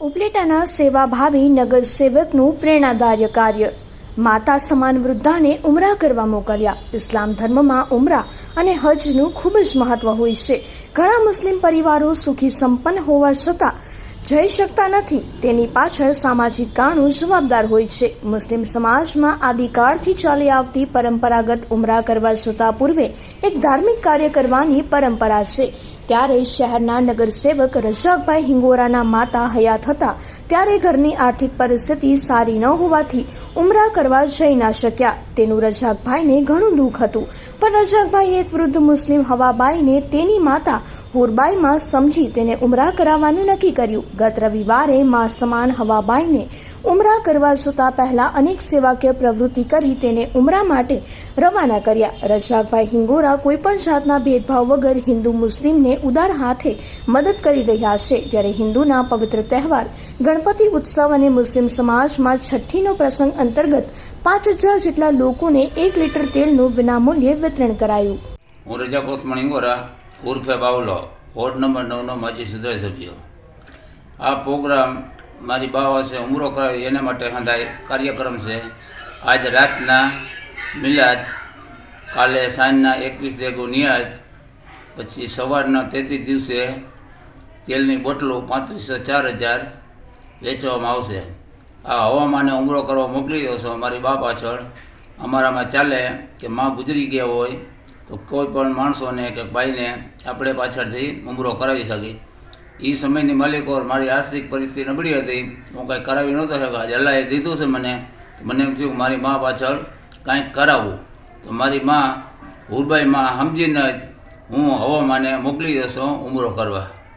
ઉપલેટાના સેવાભાવી નગરસેવકનું સેવકનું પ્રેરણાદાયક કાર્ય. માતા સમાન વૃદ્ધાને ઉમરા કરવા મોકલ્યા. ઇસ્લામ ધર્મમાં ઉમરા અને હજનું ખૂબ જ મહત્વ હોય છે. ઘણા મુસ્લિમ પરિવારો સુખી સંપન્ન હોવા છતાં જઈ શકતા નથી. તેની પાછળ સામાજિક કારણો જવાબદાર હોય છે. મુસ્લિમ સમાજમાં આદિકાળથી ચાલી આવતી પરંપરાગત ઉમરા કરવા જતા પૂર્વે એક ધાર્મિક કાર્ય કરવાની પરંપરા છે. ત્યારે શહેરના નગરસેવક રજાકભાઈ હિંગોરાના માતા હયાત હતા. ત્યારે ઘરની આર્થિક પરિસ્થિતિ સારી ન હોવાથી ઉમરા કરવા જઈ ના શક્યા. તેનું રજાકભાઈને ઘણું દુઃખ હતું. પણ રજાકભાઈએ એક વૃદ્ધ મુસ્લિમ હવાબાઈને તેની માતા હુરબાઈમાં સમજી તેને ઉમરા કરાવવાનું નક્કી કર્યું. ગત રવિવારે મા સમાન હવાબાઈને ઉમરા કરવા જતા પહેલા અનેક સેવાકીય પ્રવૃત્તિ કરી તેને ઉમરા માટે રવાના કર્યા. રજાકભાઈ હિંગોરા કોઈપણ જાતના ભેદભાવ વગર હિન્દુ મુસ્લિમને ઉદાર હાથે મદદ કરી રહ્યા છે. જ્યારે હિન્દુના પવિત્ર તહેવાર ગણપતિ ઉત્સવ અને મુસ્લિમ સમાજમાં છઠ્ઠીનો પ્રસંગ અંતર્ગત પાંચ હજાર જેટલા લોકોને એક લીટર તેલનું વિનામૂલ્યે વિતરણ કરાયું. હું રજા કોથમણી ગોરા, ઉર્ફે બાવલો, વોર્ડ નંબર નવનો માજી સુધાર સભ્યો. આ પ્રોગ્રામ મારી બાવા છે ઉમરો કરાવી, એના માટે સંધાય કાર્યક્રમ છે. આજ રાતના મિલાદ, કાલે સાંજના એકવીસ દેગો નિયાજ પછી સવારના તેત્રીસ દિવસે તેલની બોટલો પાંત્રીસો ચાર હજાર વેચવામાં આવશે. આ હવામાને ઉમરો કરવા મોકલી દો છો મારી બા પાછળ. અમારામાં ચાલે કે માં ગુજરી ગયા હોય તો કોઈ પણ માણસોને કે ભાઈને આપણે પાછળથી ઉમરો કરાવી શકીએ. એ સમયની માલિકો મારી આર્થિક પરિસ્થિતિ નબળી હતી. હું કાંઈ કરાવી નહોતો શક્યો. આજે અલ્લાહે દીધું છે મને. મને એમ થયું મારી મા પાછળ કાંઈક કરાવવું તો મારી મા હુરબાઈ મા સમજીને હું હવામાને મોકલી દેશો ઉમરો કરવા.